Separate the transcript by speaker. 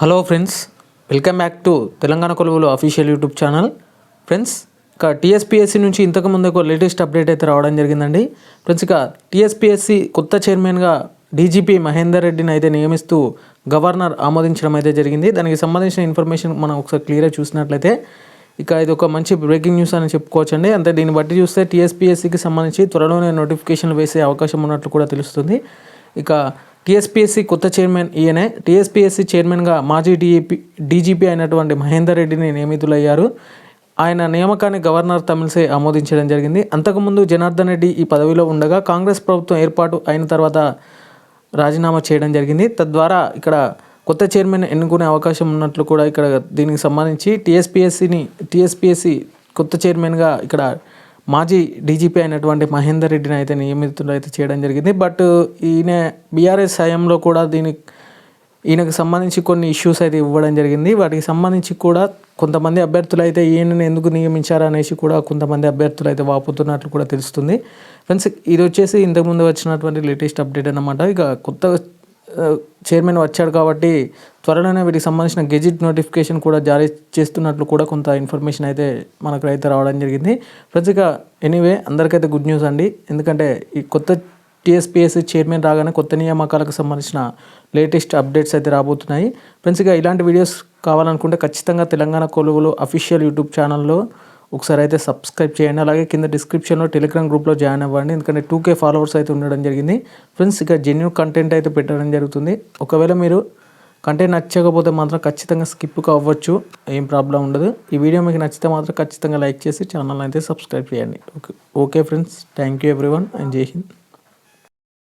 Speaker 1: Hello friends welcome back to Telangana కొలువులు official YouTube channel. Friends ఇక TSPSC నుంచి ఇంతకు ముందు ఒక లేటెస్ట్ అప్డేట్ అయితే రావడం జరిగిందండి. ఫ్రెండ్స్ ఇక టీఎస్పీఎస్సీ కొత్త చైర్మన్గా డీజీపీ మహేందర్ రెడ్డిని అయితే నియమిస్తూ గవర్నర్ ఆమోదించడం అయితే జరిగింది. దానికి సంబంధించిన ఇన్ఫర్మేషన్ మనం ఒకసారి క్లియర్గా చూసినట్లయితే ఇక ఇది ఒక మంచి బ్రేకింగ్ న్యూస్ అని చెప్పుకోవచ్చండి. అంటే దీన్ని బట్టి చూస్తే టీఎస్పీఎస్సీకి సంబంధించి త్వరలోనే నోటిఫికేషన్లు వేసే అవకాశం ఉన్నట్లు కూడా తెలుస్తుంది. ఇక టీఎస్పీఎస్సీ కొత్త చైర్మన్ ఈయనే. టీఎస్పీఎస్సీ చైర్మన్గా మాజీ డీఈపీ డీజీపీ అయినటువంటి మహేందర్ రెడ్డిని నియమితులయ్యారు. ఆయన నియామకాన్ని గవర్నర్ తమిళసై ఆమోదించడం జరిగింది. అంతకుముందు జనార్దన్ రెడ్డి ఈ పదవిలో ఉండగా కాంగ్రెస్ ప్రభుత్వం ఏర్పాటు అయిన తర్వాత రాజీనామా చేయడం జరిగింది. తద్వారా ఇక్కడ కొత్త చైర్మన్ ఎన్నుకునే అవకాశం ఉన్నట్లు కూడా ఇక్కడ దీనికి సంబంధించి టీఎస్పీఎస్సీని టీఎస్పీఎస్సీ కొత్త చైర్మన్గా ఇక్కడ మాజీ డీజీపీ అయినటువంటి మహేందర్ రెడ్డిని అయితే నియమితులు అయితే చేయడం జరిగింది. బట్ ఈయన బీఆర్ఎస్ హయాంలో కూడా దీని ఈయనకు సంబంధించి కొన్ని ఇష్యూస్ అయితే ఇవ్వడం జరిగింది. వాటికి సంబంధించి కూడా కొంతమంది అభ్యర్థులు అయితే ఈయనని ఎందుకు నియమించారు అనేసి కూడా కొంతమంది అభ్యర్థులు అయితే వాపుతున్నట్లు కూడా తెలుస్తుంది. ఫ్రెండ్స్ ఇది వచ్చేసి ఇంతకుముందు వచ్చినటువంటి లేటెస్ట్ అప్డేట్ అన్నమాట. ఇక కొత్త చైర్మన్ వచ్చాడు కాబట్టి త్వరలోనే వీటికి సంబంధించిన గెజిట్ నోటిఫికేషన్ కూడా జారీ చేస్తున్నట్లు కూడా కొంత ఇన్ఫర్మేషన్ అయితే మనకు అయితే రావడం జరిగింది. ఫ్రెండ్స్ ఇక ఎనీవే అందరికైతే గుడ్ న్యూస్ అండి. ఎందుకంటే ఈ కొత్త టీఎస్పీఎస్సీ చైర్మన్ రాగానే కొత్త నియామకాలకు సంబంధించిన లేటెస్ట్ అప్డేట్స్ అయితే రాబోతున్నాయి. ఫ్రెండ్స్ ఇక ఇలాంటి వీడియోస్ కావాలనుకుంటే ఖచ్చితంగా తెలంగాణ కొలువులు అఫీషియల్ యూట్యూబ్ ఛానల్లో ఒకసారి అయితే సబ్స్క్రైబ్ చేయండి. అలాగే కింద డిస్క్రిప్షన్లో టెలిగ్రామ్ గ్రూప్లో జాయిన్ అవ్వండి. ఎందుకంటే టూ కే ఫాలోవర్స్ అయితే ఉండడం జరిగింది. ఫ్రెండ్స్ ఇక జెన్యున్ కంటెంట్ అయితే పెట్టడం జరుగుతుంది. ఒకవేళ మీరు కంటెంట్ నచ్చకపోతే మాత్రం ఖచ్చితంగా స్కిప్ అవ్వచ్చు. ఏం ప్రాబ్లం ఉండదు. ఈ వీడియో మీకు నచ్చితే మాత్రం ఖచ్చితంగా లైక్ చేసి ఛానల్ అయితే సబ్స్క్రైబ్ చేయండి. Okay okay friends thank you everyone and జై హింద్